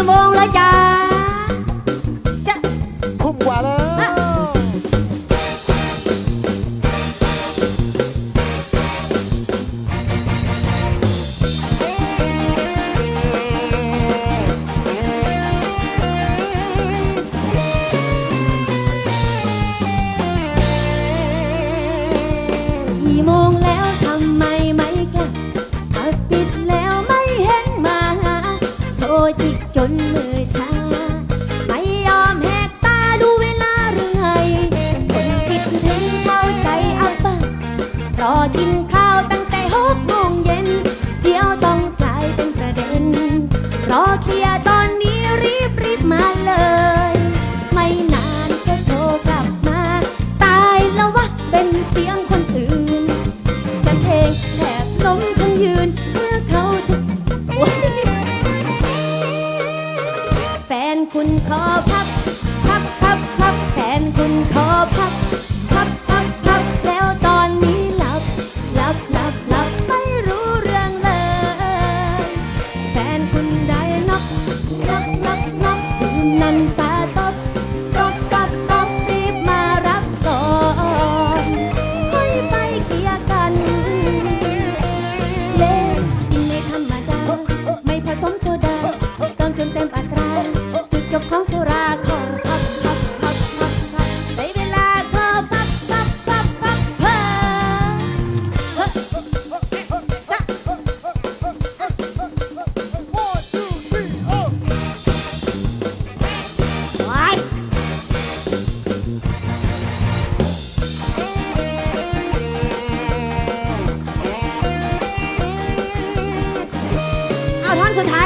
ชั่วโมงเลยจ้าจะคุ้มกว่าแล้ว นมือชา ไม่ยอมแหกตาดูเวลาเรื่อยคนคิดถึงเข้าใจเอาปะรอกินข้าวตั้งแต่หกโมงเย็น เดี๋ยวต้องกลายเป็นประเด็น รอเคลียร์ตอนนี้รีบรีบมาเลย ไม่นานก็โทรกลับมา ตายแล้ววะเป็นเสียง คุณขอพัก สุดท้